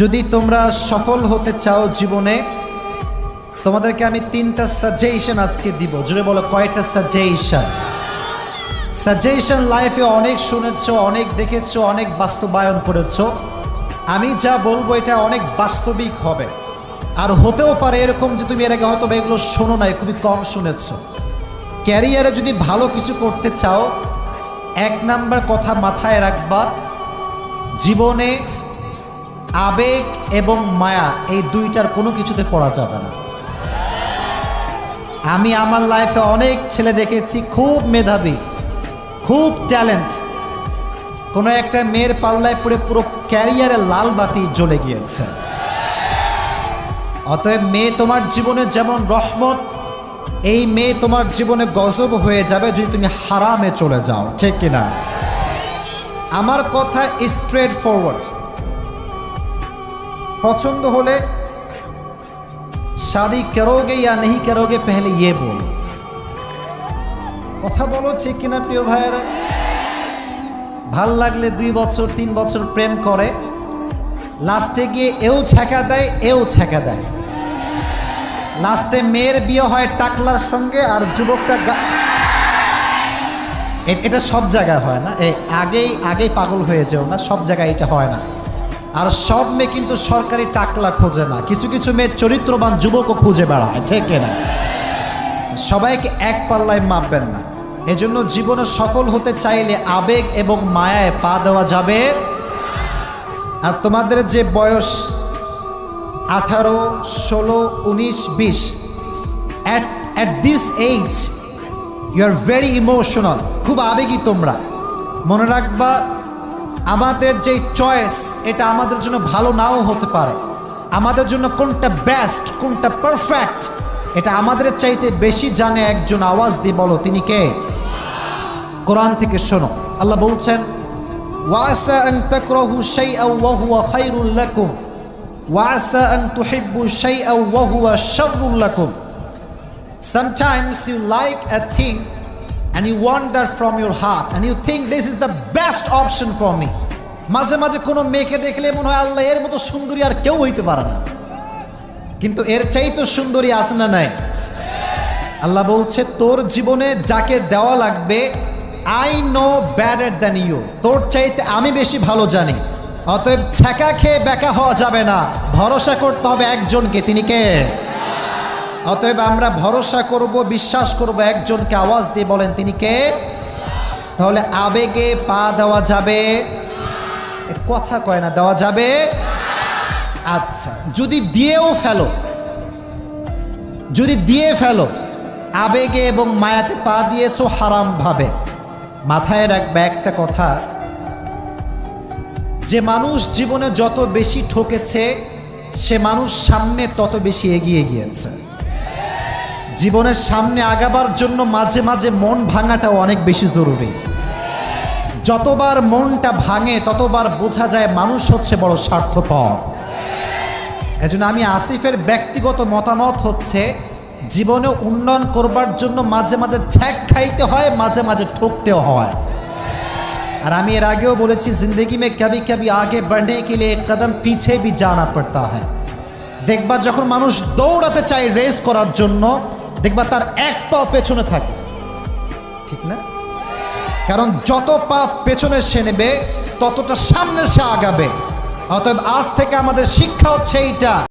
যদি তোমরা সফল হতে চাও জীবনে, তোমাদেরকে আমি তিনটা সাজেশন আজকে দিব। জুড়ে বলো, কয়টা সাজেশন সাজেশন লাইফে অনেক শুনেছো, অনেক দেখেছ, অনেক বাস্তবায়ন করেছ। আমি যা বলব, এটা অনেক বাস্তবিক হবে। আর হতেও পারে এরকম যে তুমি এর আগে হয়তো এগুলো শোনো নাই, খুবই কম শুনেছ। ক্যারিয়ারে যদি ভালো কিছু করতে চাও, এক নাম্বার কথা মাথায় রাখবা, জীবনে আবেগ এবং মায়া, এই দুইটার কোনো কিছুতে পড়া যাবে না। আমি আমার লাইফে অনেক ছেলে দেখেছি, খুব মেধাবী, খুব ট্যালেন্ট কোনো একটা মেয়ের পাল্লায় পড়ে পুরো ক্যারিয়ারে লাল বাতি জ্বলে গিয়েছে। অতএব মেয়ে তোমার জীবনে যেমন রহমত, এই মেয়ে তোমার জীবনে গজব হয়ে যাবে যদি তুমি হারামে চলে যাও, ঠিক কিনা? আমার কথা স্ট্রেট ফরওয়ার্ড পছন্দ হলে শাদি কেরোগে ইয়া নেহি কেরোগে পেহলে ইয়ে বল। কথা বলো, ঠিক কিনা প্রিয় ভাইয়েরা? ভালো লাগলে দুই বছর, তিন বছর প্রেম করে। লাস্টে গিয়ে এও ছ্যাঁকা দেয়, এও ছ্যাঁকা দেয়। লাস্টে মেয়ের বিয়ে হয় টাকলার সঙ্গে আর যুবকটা এটা সব জায়গায় হয় না। এই আগেই আগেই পাগল হয়ে যেও না, সব জায়গায় এটা হয় না। আর সব মেয়ে কিন্তু সরকারি টাকলা খোঁজে না। কিছু কিছু মেয়ে চরিত্রবান যুবকও খুঁজে বেড়ায়, ঠিক না? সবাইকে এক পাল্লায় মাপবেন না। এজন্য জীবনে সফল হতে চাইলে আবেগ এবং মায়ায় পা দেওয়া যাবে। আর তোমাদের যে বয়স, আঠারো, ষোলো, উনিশ, বিশ at at this age you are very emotional খুব আবেগী তোমরা। মনে রাখবা আমাদের যে চয়েস এটা আমাদের জন্য ভালো নাও হতে পারে। আমাদের জন্য কোনটা বেস্ট কোনটা পারফেক্ট এটা আমাদের চাইতে বেশি জানে একজন আওয়াজ দিয়ে বলো, তিনি কে? কোরআন থেকে শোনো। আল্লাহ বলছেন, ওয়াসা আন তাকরাহু শাইআন ওয়া হুয়া খায়রুল লাকুম। ওয়াসা আন তুহিব্বু শাইআন ওয়া হুয়া শাররুল লাকুম। Sometimes you like a thing and you want that from your heart and you think this is the best option for me. মাঝে মাঝে কোনো মেয়েকে দেখলে মনে হয় আল্লাহ এর মতো সুন্দরী আর কেউ হইতে পারে না। কিন্তু এর চাই তো সুন্দরী আছে না নাই? আল্লাহ বলছে, তোর জীবনে যাকে দেওয়া লাগবে I know better than you তোর চাইতে আমি বেশি ভালো জানি। অতএব ছ্যাঁকা খেয়ে বেকা হওয়া যাবে না। ভরসা করতে হবে একজনকে। তিনি কে? অতএব আমরা ভরসা করব, বিশ্বাস করব, একজনকে আওয়াজ দিয়ে বলেন, তিনি কে? তাহলে আবেগে পা দেওয়া যাবে। কথা কয় না, দেওয়া যাবে? আচ্ছা যদি দিয়েও ফেলো, যদি দিয়ে ফেলো, আবেগে এবং মায়াতে পা দিয়েছ হারাম ভাবে। মাথায় রাখবে একটা কথা, যে মানুষ জীবনে যত বেশি ঠকেছে, সে মানুষ সামনে তত বেশি এগিয়ে গিয়েছে। জীবনের সামনে আগাবার জন্য মাঝে মাঝে মন ভাঙাটাও অনেক বেশি জরুরি। যতবার মনটা ভাঙে, ততবার বোঝা যায় মানুষ হচ্ছে বড় স্বার্থপর। এজন্য আমি আসিফের ব্যক্তিগত মতামত হচ্ছে, জীবনে উন্নয়ন করবার জন্য মাঝে মাঝে ছ্যাক খাইতে হয়, মাঝে মাঝে ঠকতেও হয়। আর আমি এর আগেও বলেছি, জিন্দগি মে কবি কবি আগে বাড়নে কে লিয়ে কদম পিছে ভি জানা পড়তা হয় দেখবা যখন মানুষ দৌড়াতে চায় রেস করার জন্য, দেখবা তার এক পাও পেছনে থাকে। ঠিক না? কারণ যত পাপ পেছনে সে নেবে, ততটা সামনে সে আগাবে। অতএব আজ থেকে আমাদের শিক্ষা হচ্ছে এইটা।